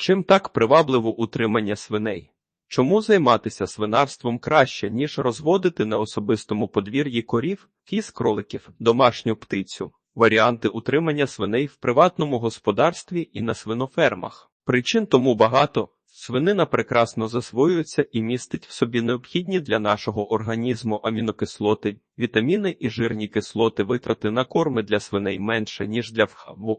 Чим так привабливо утримання свиней? Чому займатися свинарством краще, ніж розводити на особистому подвір'ї корів, кіз кроликів, домашню птицю? Варіанти утримання свиней в приватному господарстві і на свинофермах. Причин тому багато. Свинина прекрасно засвоюється і містить в собі необхідні для нашого організму амінокислоти, вітаміни і жирні кислоти витрати на корми для свиней менше, ніж для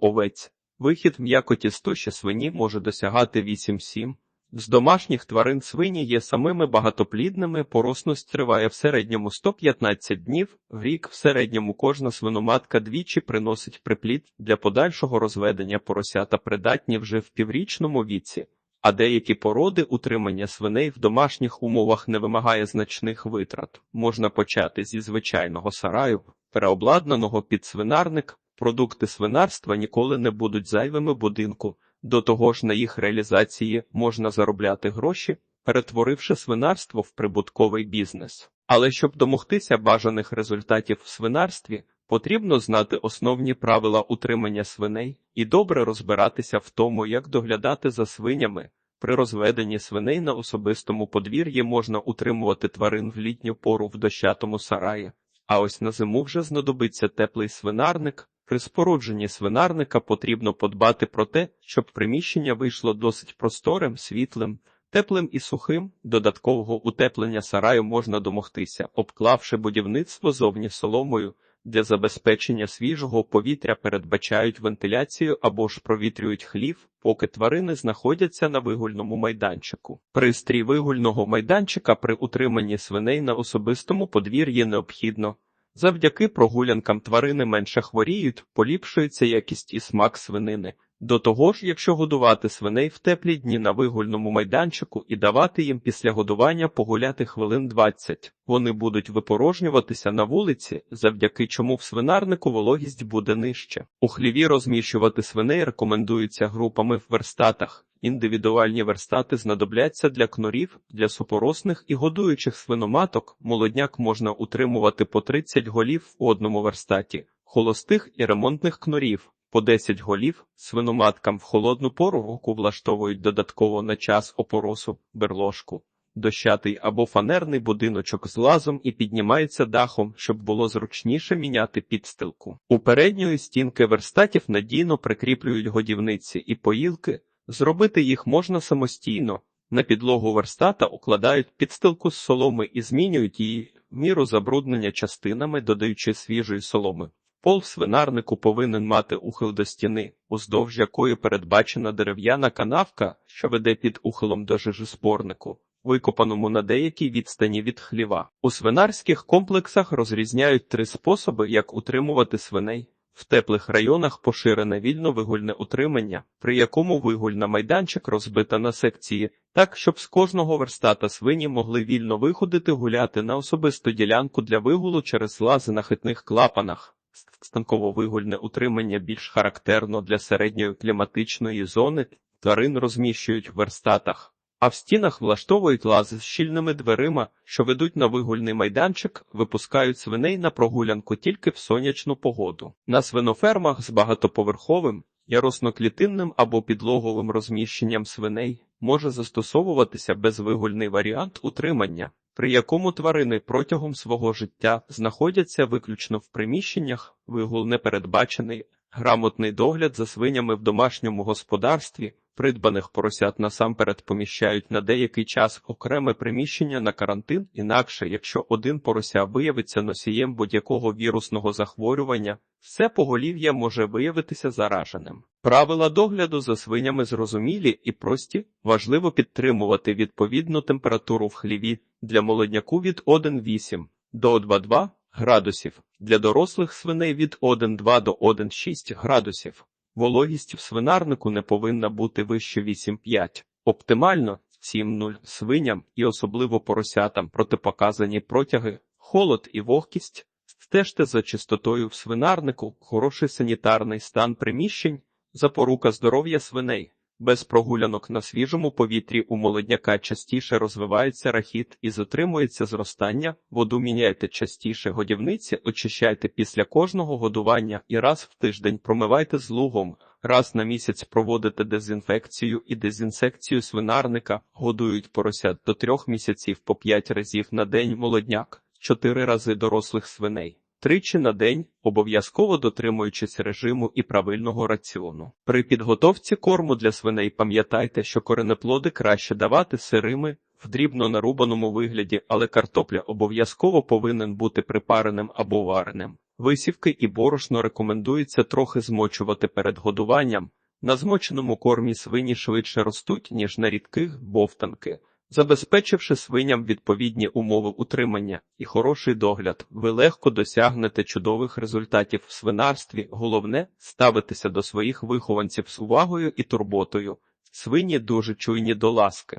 овець. Вихід м'якоті туші свині може досягати 8-7. З домашніх тварин свині є самими багатоплідними, поросність триває в середньому 115 днів, в рік в середньому кожна свиноматка двічі приносить приплід для подальшого розведення поросята придатні вже в піврічному віці, а деякі породи утримання свиней в домашніх умовах не вимагає значних витрат. Можна почати зі звичайного сараю, переобладнаного під свинарник, продукти свинарства ніколи не будуть зайвими будинку. До того ж, на їх реалізації можна заробляти гроші, перетворивши свинарство в прибутковий бізнес. Але щоб домогтися бажаних результатів в свинарстві, потрібно знати основні правила утримання свиней і добре розбиратися в тому, як доглядати за свинями. При розведенні свиней на особистому подвір'ї можна утримувати тварин в літню пору в дощатому сараї, а ось на зиму вже знадобиться теплий свинарник. При спорудженні свинарника потрібно подбати про те, щоб приміщення вийшло досить просторим, світлим, теплим і сухим. Додаткового утеплення сараю можна домогтися, обклавши будівництво зовні соломою. Для забезпечення свіжого повітря передбачають вентиляцію або ж провітрюють хлів, поки тварини знаходяться на вигульному майданчику. Пристрій вигульного майданчика при утриманні свиней на особистому подвір'ї необхідно. Завдяки прогулянкам тварини менше хворіють, поліпшується якість і смак свинини. До того ж, якщо годувати свиней в теплі дні на вигульному майданчику і давати їм після годування погуляти хвилин 20, вони будуть випорожнюватися на вулиці, завдяки чому в свинарнику вологість буде нижче. У хліві розміщувати свиней рекомендується групами в верстатах. Індивідуальні верстати знадобляться для кнорів, для супоросних і годуючих свиноматок. Молодняк можна утримувати по 30 голів в одному верстаті, холостих і ремонтних кнорів. По 10 голів свиноматкам в холодну пору року влаштовують додатково на час опоросу, берложку, дощатий або фанерний будиночок з лазом і піднімається дахом, щоб було зручніше міняти підстилку. У передньої стінки верстатів надійно прикріплюють годівниці і поїлки. Зробити їх можна самостійно. На підлогу верстата укладають підстилку з соломи і змінюють її в міру забруднення частинами, додаючи свіжої соломи. Пол в свинарнику повинен мати ухил до стіни, уздовж якої передбачена дерев'яна канавка, що веде під ухилом до жижеспорнику, викопаному на деякій відстані від хліва. У свинарських комплексах розрізняють три способи, як утримувати свиней. В теплих районах поширене вільно-вигульне утримання, при якому вигульна майданчик розбита на секції, так щоб з кожного верстата свині могли вільно виходити гуляти на особисту ділянку для вигулу через лази на хитних клапанах. Станково-вигульне утримання більш характерно для середньої кліматичної зони, тварин розміщують в верстатах, а в стінах влаштовують лази з щільними дверима, що ведуть на вигульний майданчик, випускають свиней на прогулянку тільки в сонячну погоду. На свинофермах з багатоповерховим, яросно-клітинним або підлоговим розміщенням свиней може застосовуватися безвигульний варіант утримання при якому тварини протягом свого життя знаходяться виключно в приміщеннях, вигул не передбачений, грамотний догляд за свинями в домашньому господарстві, придбаних поросят насамперед поміщають на деякий час окреме приміщення на карантин, інакше, якщо один порося виявиться носієм будь-якого вірусного захворювання, все поголів'я може виявитися зараженим. Правила догляду за свинями зрозумілі і прості, важливо підтримувати відповідну температуру в хліві для молодняку від 1,8 до 2,2 градусів, для дорослих свиней від 1,2 до 1,6 градусів. Вологість в свинарнику не повинна бути вище 8,5. Оптимально 7,0 свиням і особливо поросятам протипоказані протяги, холод і вогкість. Стежте за чистотою в свинарнику, хороший санітарний стан приміщень, запорука здоров'я свиней. Без прогулянок на свіжому повітрі у молодняка частіше розвивається рахіт і затримується зростання, воду міняйте частіше годівниці, очищайте після кожного годування і раз в тиждень промивайте з лугом. Раз на місяць проводити дезінфекцію і дезінсекцію свинарника, годують поросят до трьох місяців по п'ять разів на день молодняк, чотири рази дорослих свиней. Тричі на день, обов'язково дотримуючись режиму і правильного раціону. При підготовці корму для свиней пам'ятайте, що коренеплоди краще давати сирими, в дрібно нарубаному вигляді, але картопля обов'язково повинен бути припареним або вареним. Висівки і борошно рекомендується трохи змочувати перед годуванням. На змоченому кормі свині швидше ростуть, ніж на рідких бовтанки. Забезпечивши свиням відповідні умови утримання і хороший догляд, ви легко досягнете чудових результатів в свинарстві. Головне ставитися до своїх вихованців з увагою і турботою. Свині дуже чуйні до ласки.